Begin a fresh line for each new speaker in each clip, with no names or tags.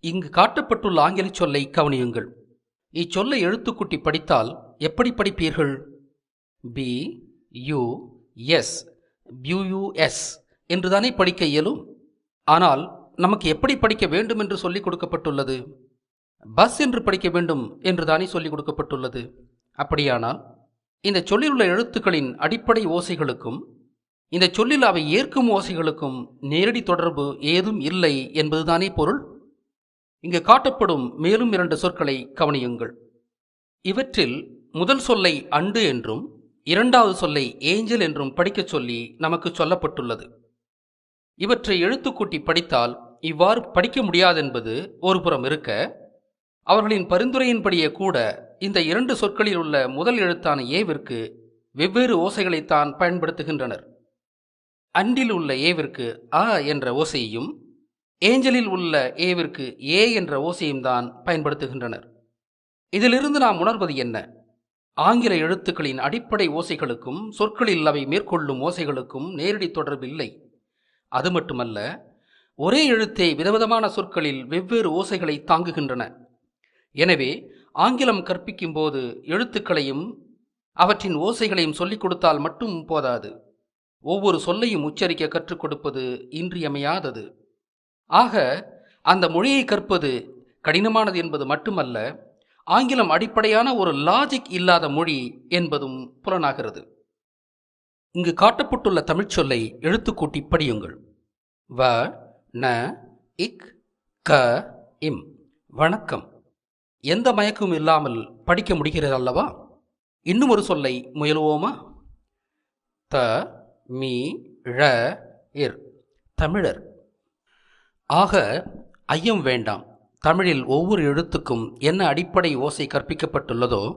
இங்கு காட்டப்பட்டுள்ள ஆங்கில சொல்லை கவனியுங்கள். இச்சொல்லை எழுத்துக்குட்டி படித்தால் எப்படி படிப்பீர்கள்? பி யு எஸ் பியூயுஎஸ் என்றுதானே படிக்க இயலும்? ஆனால் நமக்கு எப்படி படிக்க வேண்டும் என்று சொல்லிக் கொடுக்கப்பட்டுள்ளது? பஸ் என்று படிக்க வேண்டும் என்றுதானே சொல்லிக் கொடுக்கப்பட்டுள்ளது? அப்படியானால் இந்த சொல்லிலுள்ள எழுத்துக்களின் அடிப்படை ஓசைகளுக்கும் இந்த சொல்லில் அவை ஏற்கும் ஓசைகளுக்கும் நேரடி தொடர்பு ஏதும் இல்லை என்பதுதானே பொருள்? இங்கு காட்டப்படும் மேலும் இரண்டு சொற்களை கவனியுங்கள். இவற்றில் முதல் சொல்லை அண்டு என்றும் இரண்டாவது சொல்லை ஏஞ்சல் என்றும் படிக்கச் சொல்லி நமக்கு சொல்லப்பட்டுள்ளது. இவற்றை எழுத்துக்கூட்டி படித்தால் இவ்வாறு படிக்க முடியாதென்பது ஒரு புறம் இருக்க அவர்களின் பரிந்துரையின்படியே கூட இந்த இரண்டு சொற்களில் உள்ள முதல் எழுத்தான ஏவிற்கு வெவ்வேறு ஓசைகளைத்தான் பயன்படுத்துகின்றனர். அண்டில் உள்ள ஏவிற்கு ஆ என்ற ஓசையையும் ஏஞ்சலில் உள்ள ஏவிற்கு ஏ என்ற ஓசையும் தான் பயன்படுத்துகின்றனர். இதிலிருந்து நாம் உணர்வது என்ன? ஆங்கில எழுத்துக்களின் அடிப்படை ஓசைகளுக்கும் சொற்களில் அவை மேற்கொள்ளும் ஓசைகளுக்கும் நேரடி தொடர்பு இல்லை. அது மட்டுமல்ல ஒரே எழுத்தே விதவிதமான சொற்களில் வெவ்வேறு ஓசைகளை தாங்குகின்றன. எனவே ஆங்கிலம் கற்பிக்கும் போது எழுத்துக்களையும் அவற்றின் ஓசைகளையும் சொல்லிக் கொடுத்தால் மட்டும் போதாது. ஒவ்வொரு சொல்லையும் உச்சரிக்க கற்றுக் கொடுப்பது இன்றியமையாதது. ஆக அந்த மொழியை கற்பது கடினமானது என்பது மட்டுமல்ல ஆங்கிலம் அடிப்படையான ஒரு லாஜிக் இல்லாத மொழி என்பதும் புலனாகிறது. இங்கு காட்டப்பட்டுள்ள தமிழ்ச்சொல்லை எழுத்துக்கூட்டி படியுங்கள். வ ந இக் க இம். வணக்கம். எந்த மயக்கமும் இல்லாமல் படிக்க முடிகிறது அல்லவா இன்னும் ஒரு சொல்லை முயலுவோமா? த மீ ழ இர். தமிழர். ஆக ஐயம் வேண்டாம். தமிழில் ஒவ்வொரு எழுத்துக்கும் என்ன அடிப்படை ஓசை கற்பிக்கப்பட்டுள்ளதோ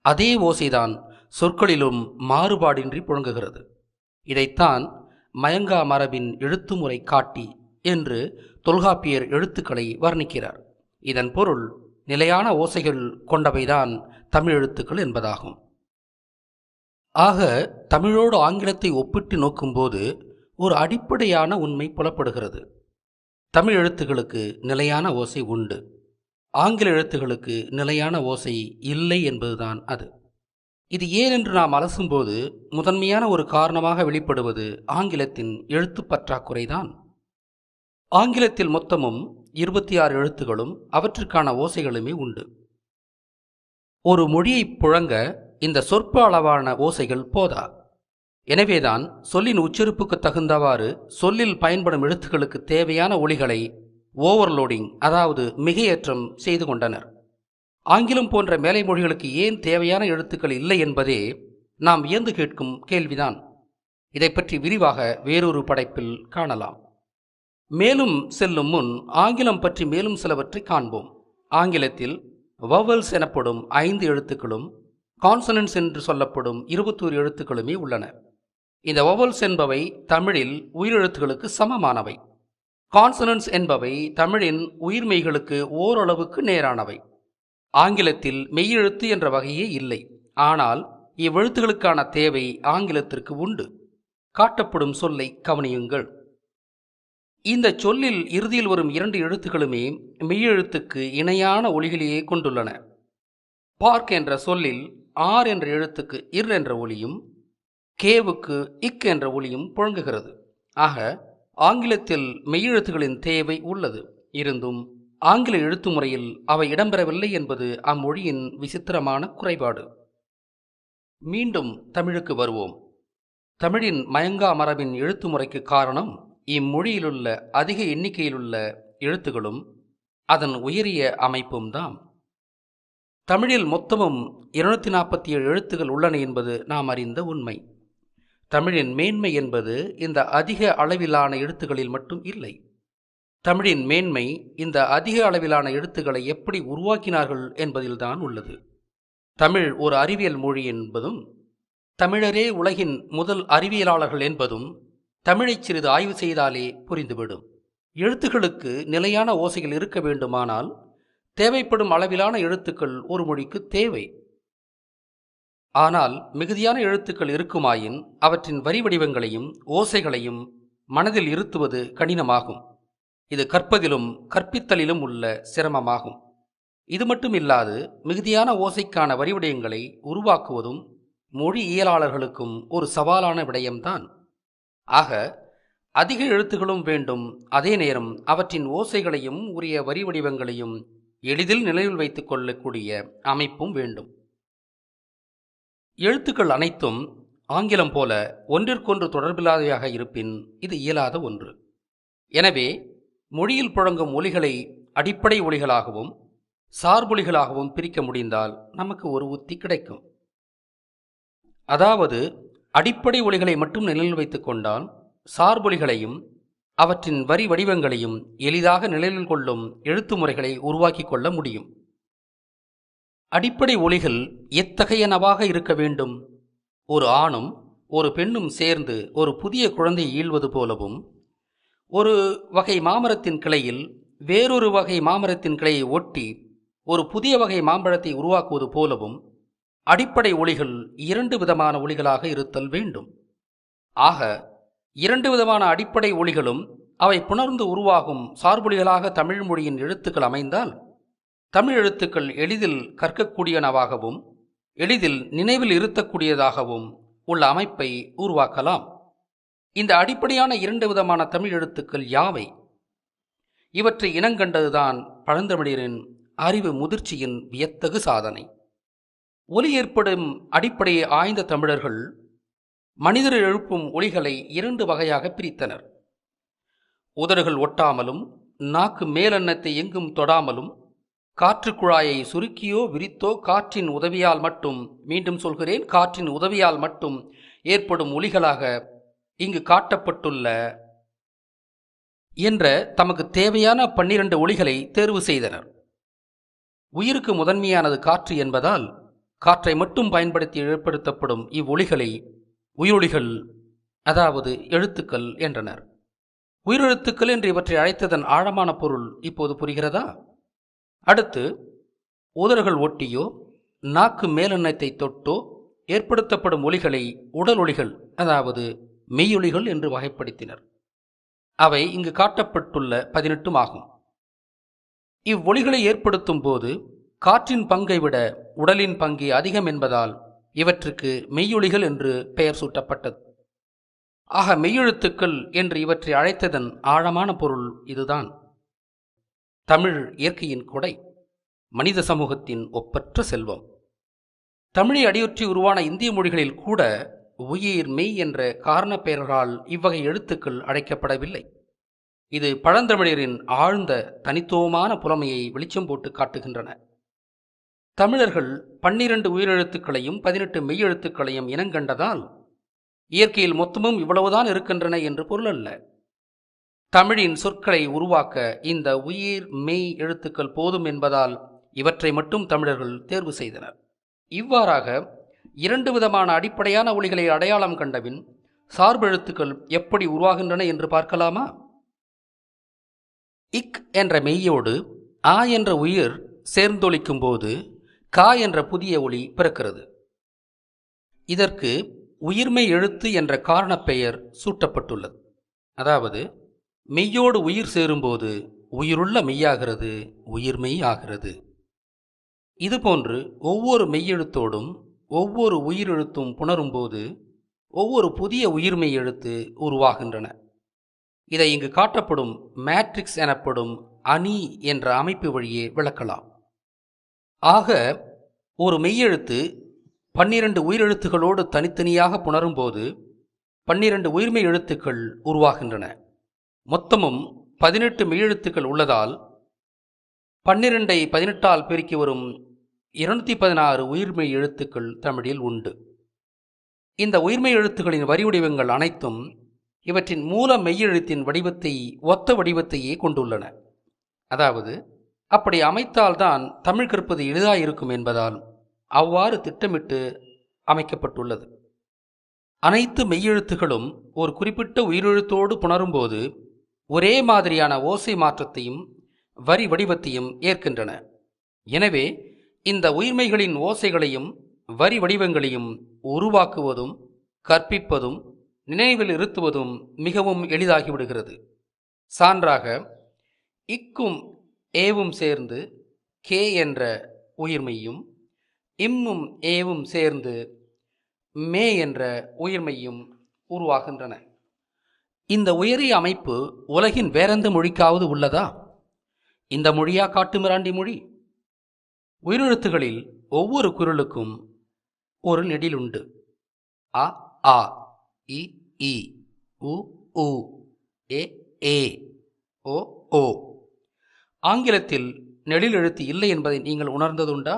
அதே ஓசைதான் சொற்களிலும் மாறுபாடின்றி புழங்குகிறது. இதைத்தான் மயங்கா மரபின் எழுத்துமுறை காட்டி என்று தொல்காப்பியர் எழுத்துக்களை வர்ணிக்கிறார். இதன் பொருள் நிலையான ஓசைகள் கொண்டவைதான் தமிழ் எழுத்துக்கள் என்பதாகும். ஆக தமிழோடு ஆங்கிலத்தை ஒப்பிட்டு நோக்கும்போது ஒரு அடிப்படையான உண்மை புலப்படுகிறது. தமிழ் எழுத்துகளுக்கு நிலையான ஓசை உண்டு. ஆங்கில எழுத்துகளுக்கு நிலையான ஓசை இல்லை என்பதுதான் அது. இது ஏன் என்று நாம் அலசும்போது முதன்மையான ஒரு காரணமாக வெளிப்படுவது ஆங்கிலத்தின் எழுத்து பற்றாக்குறைதான். ஆங்கிலத்தில் மொத்தமும் இருபத்தி ஆறு எழுத்துகளும் அவற்றுக்கான ஓசைகளுமே உண்டு. ஒரு மொழியை புழங்க இந்த சொற்ப அளவான ஓசைகள் போதா? எனவேதான் சொல்லின் உச்சரிப்புக்கு தகுந்தவாறு சொல்லில் பயன்படும் எழுத்துக்களுக்கு தேவையான ஒளிகளை ஓவர்லோடிங் அதாவது மிகையேற்றம் செய்து கொண்டனர். ஆங்கிலம் போன்ற மேலை மொழிகளுக்கு ஏன் தேவையான எழுத்துக்கள் இல்லை என்பதே நாம் இயந்து கேட்கும் கேள்விதான். இதை பற்றி விரிவாக வேறொரு படைப்பில் காணலாம். மேலும் செல்லும் முன் ஆங்கிலம் பற்றி மேலும் சிலவற்றை காண்போம். ஆங்கிலத்தில் வவல்ஸ் எனப்படும் ஐந்து எழுத்துக்களும் கான்சனன்ஸ் என்று சொல்லப்படும் இருபத்தோரு எழுத்துக்களுமே உள்ளன. இந்த வவல்ஸ் என்பவை தமிழில் உயிரெழுத்துகளுக்கு சமமானவை. கான்சனன்ஸ் என்பவை தமிழின் உயிர்மெய்களுக்கு ஓரளவுக்கு நேரானவை. ஆங்கிலத்தில் மெய்யெழுத்து என்ற வகையே இல்லை. ஆனால் இவ்வெழுத்துகளுக்கான தேவை ஆங்கிலத்திற்கு உண்டு. காட்டப்படும் சொல்லை கவனியுங்கள். இந்த சொல்லில் இறுதியில் வரும் இரண்டு எழுத்துக்களுமே மெய்யெழுத்துக்கு இணையான ஒலிகளையே கொண்டுள்ளன. பார்க் என்ற சொல்லில் ஆர் என்ற எழுத்துக்கு இர் என்ற ஒலியும் கேவுக்கு இக் என்ற ஒலியும் புழங்குகிறது. ஆக ஆங்கிலத்தில் மெய்யெழுத்துகளின் தேவை உள்ளது. இருந்தும் ஆங்கில எழுத்து முறையில் அவை இடம்பெறவில்லை என்பது அம்மொழியின் விசித்திரமான குறைபாடு. மீண்டும் தமிழுக்கு வருவோம். தமிழின் மயங்கா மரபின் எழுத்து முறைக்கு காரணம் இம்மொழியிலுள்ள அதிக எண்ணிக்கையிலுள்ள எழுத்துகளும் அதன் உயரிய அமைப்பும் தான் தமிழில் மொத்தமும் இருநூற்றி நாற்பத்தி ஏழு எழுத்துகள் உள்ளன என்பது நாம் அறிந்த உண்மை. தமிழின் மேன்மை என்பது இந்த அதிக அளவிலான எழுத்துகளில் மட்டும் இல்லை. தமிழின் மேன்மை இந்த அதிக அளவிலான எழுத்துக்களை எப்படி உருவாக்கினார்கள் என்பதில்தான் உள்ளது. தமிழ் ஒரு அறிவியல் மொழி என்பதும் தமிழரே உலகின் முதல் அறிவியலாளர்கள் என்பதும் தமிழை சிறிது ஆய்வு செய்தாலே புரிந்துவிடும். எழுத்துக்களுக்கு நிலையான ஓசைகள் இருக்க வேண்டுமானால் தேவைப்படும் அளவிலான எழுத்துக்கள் ஒரு மொழிக்கு தேவை. ஆனால் மிகுதியான எழுத்துக்கள் இருக்குமாயின் அவற்றின் வரி வடிவங்களையும் ஓசைகளையும் மனதில் இருத்துவது கடினமாகும். இது கற்பதிலும் கற்பித்தலிலும் உள்ள சிரமமாகும். இது மட்டும் இல்லாது மிகுதியான ஓசைக்கான வரிவிடயங்களை உருவாக்குவதும் மொழி இயலாளர்களுக்கும் ஒரு சவாலான விடயம்தான். ஆக அதிக எழுத்துகளும் வேண்டும். அதே நேரம் அவற்றின் ஓசைகளையும் உரிய வரி வடிவங்களையும் எளிதில் நினைவில் வைத்துக் கொள்ளக்கூடிய அமைப்பும் வேண்டும். எழுத்துக்கள் அனைத்தும் ஆங்கிலம் போல ஒன்றிற்கொன்று தொடர்பில்லாதையாக இருப்பின் இது இயலாத ஒன்று. எனவே மொழியில் புழங்கும் ஒலிகளை அடிப்படை ஒலிகளாகவும் சார்பொலிகளாகவும் பிரிக்க முடிந்தால் நமக்கு ஒரு உத்தி கிடைக்கும். அதாவது அடிப்படை ஒலிகளை மட்டும் நிலையில் வைத்துக் கொண்டால் சார்பொலிகளையும் அவற்றின் வரி வடிவங்களையும் எளிதாக நிலையில் கொள்ளும் எழுத்து முறைகளை உருவாக்கி கொள்ள முடியும். அடிப்படை ஒலிகள் எத்தகையனவாக இருக்க வேண்டும்? ஒரு ஆணும் ஒரு பெண்ணும் சேர்ந்து ஒரு புதிய குழந்தையை ஈழ்வது போலவும் ஒரு வகை மாமரத்தின் கிளையில் வேறொரு வகை மாமரத்தின் கிளையை ஒட்டி ஒரு புதிய வகை மாம்பழத்தை உருவாக்குவது போலவும் அடிப்படை ஒளிகள் இரண்டு விதமான ஒளிகளாக இருத்தல் வேண்டும். ஆக இரண்டு விதமான அடிப்படை ஒளிகளும் அவை புணர்ந்து உருவாகும் சார்பொலிகளாக தமிழ் மொழியின் எழுத்துக்கள் அமைந்தால் தமிழ் எழுத்துக்கள் எளிதில் கற்கக்கூடியனவாகவும் எளிதில் நினைவில் இருத்தக்கூடியதாகவும் உள்ள அமைப்பை உருவாக்கலாம். இந்த அடிப்படையான இரண்டு விதமான தமிழ் எழுத்துக்கள் யாவை? இவற்றை இனங்கண்டதுதான் பழந்தமிழரின் அறிவு முதிர்ச்சியின் வியத்தகு சாதனை. ஒலி ஏற்படும் அடிப்படையை ஆய்ந்த தமிழர்கள் மனிதர் எழுப்பும் ஒளிகளை இரண்டு வகையாக பிரித்தனர். உதடுகள் ஒட்டாமலும் நாக்கு மேலெண்ணத்தை எங்கும் தொடாமலும் காற்று குழாயை சுருக்கியோ விரித்தோ காற்றின் உதவியால் மட்டும் மீண்டும் சொல்கிறேன் காற்றின் உதவியால் மட்டும் ஏற்படும் ஒலிகளாக இங்கு காட்டப்பட்டுள்ள என்ற தமக்கு தேவையான பன்னிரண்டு ஒளிகளை தேர்வு செய்தனர். உயிருக்கு முதன்மையானது காற்று என்பதால் காற்றை மட்டும் பயன்படுத்தி ஏற்படுத்தப்படும் இவ்வொளிகளை உயிரொலிகள் அதாவது எழுத்துக்கள் என்றனர். உயிரெழுத்துக்கள் என்று இவற்றை அழைத்ததன் ஆழமான பொருள் இப்போது புரிகிறதா? அடுத்து உதடுகள் ஒட்டியோ நாக்கு மேலெண்ணத்தை தொட்டோ ஏற்படுத்தப்படும் ஒலிகளை உடல் ஒலிகள் அதாவது மெய்யொலிகள் என்று வகைப்படுத்தினர். அவை இங்கு காட்டப்பட்டுள்ள பதினெட்டும் ஆகும். இவ்வொலிகளை ஏற்படுத்தும் போது காற்றின் பங்கை விட உடலின் பங்கே அதிகம் என்பதால் இவற்றுக்கு மெய்யொலிகள் என்று பெயர் சூட்டப்பட்டது. ஆக மெய்யெழுத்துக்கள் என்று இவற்றை அழைத்ததன் ஆழமான பொருள் இதுதான். தமிழ் இயற்கையின் கொடை மனித சமூகத்தின் ஒப்பற்ற செல்வம். தமிழை அடியொற்றி உருவான இந்திய மொழிகளில் கூட உயிர் மெய் என்ற காரண பெயர்களால் இவ்வகை எழுத்துக்கள் அழைக்கப்படவில்லை. இது பழந்தமிழரின் ஆழ்ந்த தனித்துவமான புலமையை வெளிச்சம் போட்டு காட்டுகின்றன. தமிழர்கள் பன்னிரண்டு உயிரெழுத்துக்களையும் பதினெட்டு மெய்யெழுத்துக்களையும் இனங்கண்டதால் இயற்கையில் மொத்தமும் இவ்வளவுதான் இருக்கின்றன என்று பொருள் அல்ல. தமிழின் சொற்களை உருவாக்க இந்த உயிர் மெய் எழுத்துக்கள் போதும் என்பதால் இவற்றை மட்டும் தமிழர்கள் தேர்வு செய்தனர். இவ்வாறாக இரண்டு விதமான அடிப்படையான ஒளிகளை அடையாளம் கண்டபின் சார்பெழுத்துக்கள் எப்படி உருவாகின்றன என்று பார்க்கலாமா? இக் என்ற மெய்யோடு ஆ என்ற உயிர் சேர்ந்தொழிக்கும் போது கா என்ற புதிய ஒளி பிறக்கிறது. இதற்கு உயிர்மை எழுத்து என்ற காரணப் பெயர் சூட்டப்பட்டுள்ளது. அதாவது மெய்யோடு உயிர் சேரும்போது உயிருள்ள மெய்யாகிறது உயிர்மெய் ஆகிறது. இதுபோன்று ஒவ்வொரு மெய்யெழுத்தோடும் ஒவ்வொரு உயிரெழுத்தும் புணரும்போது ஒவ்வொரு புதிய உயிர்மெய் எழுத்து உருவாகின்றன. இதை இங்கு காட்டப்படும் மேட்ரிக்ஸ் எனப்படும் அணி என்ற அமைப்பு வழியே விளக்கலாம். ஆக ஒரு மெய்யெழுத்து பன்னிரண்டு உயிரெழுத்துகளோடு தனித்தனியாக புணரும்போது பன்னிரண்டு உயிர்மெய் எழுத்துக்கள் உருவாகின்றன. மொத்தமும் பதினெட்டு மெய்யெழுத்துக்கள் உள்ளதால் பன்னிரெண்டை பதினெட்டால் பெருக்கி வரும் இருநூத்தி பதினாறு உயிர்மெய் எழுத்துக்கள் தமிழில் உண்டு. இந்த உயிர்மெய் எழுத்துக்களின் வரி வடிவங்கள் அனைத்தும் இவற்றின் மூல மெய்யெழுத்தின் வடிவத்தை ஒத்த வடிவத்தையே கொண்டுள்ளன. அதாவது அப்படி அமைத்தால்தான் தமிழ் கற்பது எளிதாயிருக்கும் என்பதால் அவ்வாறு திட்டமிட்டு அமைக்கப்பட்டுள்ளது. அனைத்து மெய்யெழுத்துகளும் ஒரு குறிப்பிட்ட உயிரெழுத்தோடு புணரும்போது ஒரே மாதிரியான ஓசை மாற்றத்தையும் வரி வடிவத்தையும் ஏற்கின்றன. எனவே இந்த உயிர்மைகளின் ஓசைகளையும் வரி வடிவங்களையும் உருவாக்குவதும் கற்பிப்பதும் நினைவில் இருத்துவதும் மிகவும் எளிதாகிவிடுகிறது. சான்றாக இக்கும் ஏவும் சேர்ந்து கே என்ற உயிர்மையும் இம்மும் ஏவும் சேர்ந்து மே என்ற உயிர்மையும் உருவாகின்றன. இந்த உயரிய அமைப்பு உலகின் வேறெந்த மொழிக்காவது உள்ளதா? இந்த மொழியா காட்டுமிராண்டி மொழி? உயிரெழுத்துகளில் ஒவ்வொரு குரலுக்கும் ஒரு நெடிலுண்டு அ ஆ இ இ உ உ ஏ ஏ ஓ ஓ. ஆங்கிலத்தில் நெடில் எழுத்து இல்லை என்பதை நீங்கள் உணர்ந்ததுண்டா?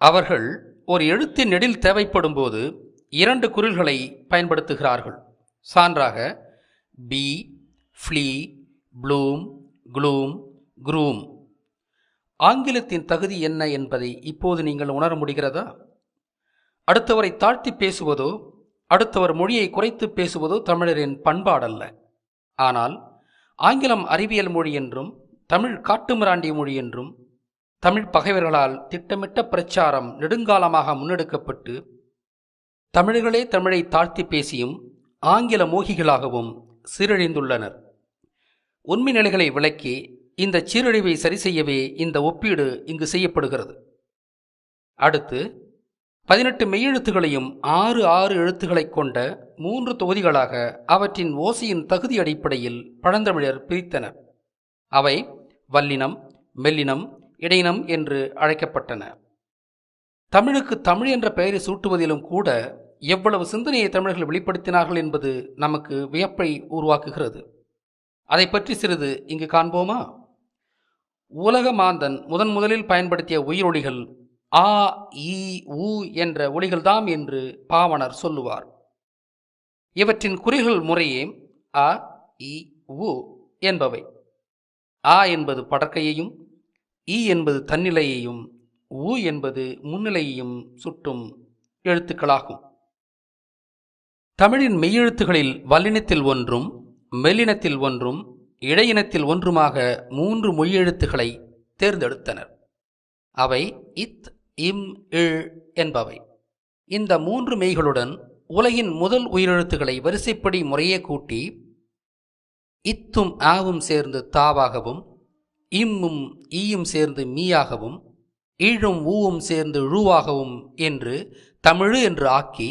அவர்கள் ஒரு எழுத்தின் நெடில் தேவைப்படும் போது இரண்டு குரல்களை பயன்படுத்துகிறார்கள். சான்றாக பி ஃப்ளீ ப்ளூம் க்ளூம் க்ரூம் ஆங்கிலத்தின் தகுதி என்ன என்பதை இப்போது நீங்கள் உணர முடிகிறதா? அடுத்தவரை தாழ்த்தி பேசுவதோ அடுத்தவர் மொழியை குறைத்து பேசுவதோ தமிழரின் பண்பாடல்ல. ஆனால் ஆங்கிலம் அறிவியல் மொழி என்றும் தமிழ் காட்டுமிராண்டிய மொழி என்றும் தமிழ் பகைவர்களால் திட்டமிட்ட பிரச்சாரம் நெடுங்காலமாக முன்னெடுக்கப்பட்டு தமிழர்களே தமிழை தாழ்த்தி பேசியும் ஆங்கில மோகிகளாகவும் சீரழிந்துள்ளனர். உண்மை நிலைகளை விளக்கி இந்த சீரழிவை சரி செய்யவே இந்த ஒப்பீடு இங்கு செய்யப்படுகிறது. அடுத்து பதினெட்டு மெய்யெழுத்துகளையும் ஆறு ஆறு எழுத்துக்களைக் கொண்ட மூன்று தொகுதிகளாக அவற்றின் ஓசையின் தகுதி அடிப்படையில் பழந்தமிழர் பிரித்தனர். அவை வல்லினம் மெல்லினம் இடையினம் என்று அழைக்கப்பட்டன. தமிழுக்கு தமிழ் என்ற பெயரை சூட்டுவதிலும் கூட எவ்வளவு சிந்தனையை தமிழர்கள் வெளிப்படுத்தினார்கள் என்பது நமக்கு வியப்பை உருவாக்குகிறது. அதை பற்றி சிறிது இங்கு காண்போமா? உலக மாந்தன் முதன் முதலில் பயன்படுத்திய உயிரொலிகள் ஆ உ என்ற ஒலிகள்தாம் என்று பாவனர் சொல்லுவார். இவற்றின் குறிகள் முறையே அ இ உ என்பவை. ஆ என்பது படற்கையையும் ஈ என்பது தன்னிலையையும் உ என்பது முன்னிலையையும் சுட்டும் எழுத்துக்களாகும். தமிழின் மெய்யெழுத்துகளில் வல்லினத்தில் ஒன்றும் மெல்லினத்தில் ஒன்றும் இடையினத்தில் ஒன்றுமாக மூன்று மொழியெழுத்துக்களை தேர்ந்தெடுத்தனர். அவை இத் இம் இழ் என்பவை. இந்த மூன்று மெய்களுடன் உலகின் முதல் உயிரெழுத்துக்களை வரிசைப்படி முறையே கூட்டி இத்தும் ஆவும் சேர்ந்து தாவாகவும் இம்மும் ஈயும் சேர்ந்து மீயாகவும் ஈழும் ஊவும் சேர்ந்து ழுவாகவும் என்று தமிழ் என்று ஆக்கி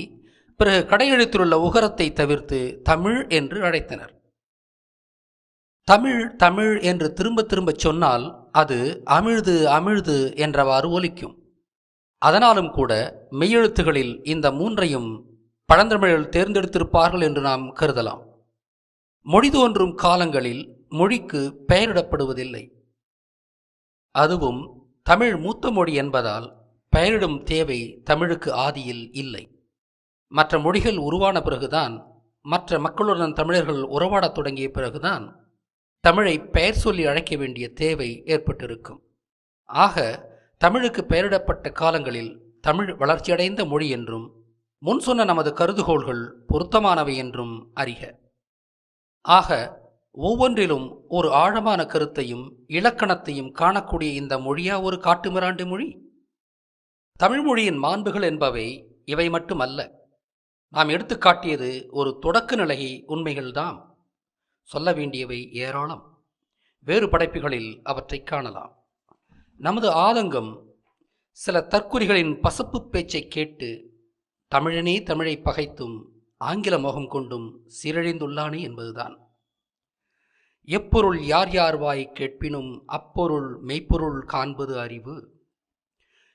பிறகு கடையெழுத்திலுள்ள உகரத்தை தவிர்த்து தமிழ் என்று அழைத்தனர். தமிழ் தமிழ் என்று திரும்ப திரும்பச் சொன்னால் அது அமிழ்து அமிழ்து என்றவாறு ஒலிக்கும். அதனாலும் கூட மெய்யெழுத்துகளில் இந்த மூன்றையும் பழந்தமிழர்கள் தேர்ந்தெடுத்திருப்பார்கள் என்று நாம் கருதலாம். மொழி தோன்றும் காலங்களில் மொழிக்கு பெயரிடப்படுவதில்லை. அதுவும் தமிழ் மூத்த மொழி என்பதால் பெயரிடும் தேவை தமிழுக்கு ஆதியில் இல்லை. மற்ற மொழிகள் உருவான பிறகுதான் மற்ற மக்களுடன் தமிழர்கள் உறவாடத் தொடங்கிய பிறகுதான் தமிழை பெயர் சொல்லி அழைக்க வேண்டிய தேவை ஏற்பட்டிருக்கும். ஆக தமிழுக்கு பெயரிடப்பட்ட காலங்களில் தமிழ் வளர்ச்சியடைந்த மொழி என்றும் முன் சொன்ன நமது கருதுகோள்கள் பொருத்தமானவை என்றும் அறிக. ஆக ஒவ்வொன்றிலும் ஒரு ஆழமான கருத்தையும் இலக்கணத்தையும் காணக்கூடிய இந்த மொழியா ஒரு காட்டுமிராண்டு மொழி? தமிழ்மொழியின் மாண்புகள் என்பவை இவை மட்டுமல்ல. நாம் எடுத்துக்காட்டியது ஒரு தொடக்க நிலை உண்மைகள்தாம். சொல்ல வேண்டியவை ஏராளம். வேறு படைப்புகளில் அவற்றை காணலாம். நமது ஆதங்கம் சில தற்குறிகளின் பசப்பு பேச்சைக் கேட்டு தமிழனே தமிழை பகைத்தும் ஆங்கில முகம் கொண்டும் சீரழிந்துள்ளானே என்பதுதான். எப்பொருள் யார் யார் வாய் கேட்பினும் அப்பொருள் மெய்ப்பொருள் காண்பது அறிவு.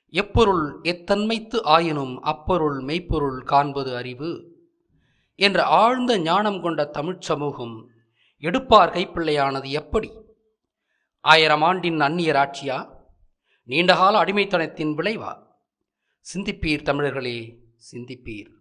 எப்பொருள் எத்தன்மைத்து ஆயினும் அப்பொருள் மெய்ப்பொருள் காண்பது அறிவு என்ற ஆழ்ந்த ஞானம் கொண்ட தமிழ்ச் சமூகம் எடுப்பார் கைப்பிள்ளையானது எப்படி? ஆயிரம் ஆண்டின் அந்நியர் ஆட்சியா? நீண்டகால அடிமைத்தனத்தின் விளைவா? சிந்திப்பீர் தமிழர்களே சிந்திப்பீர்.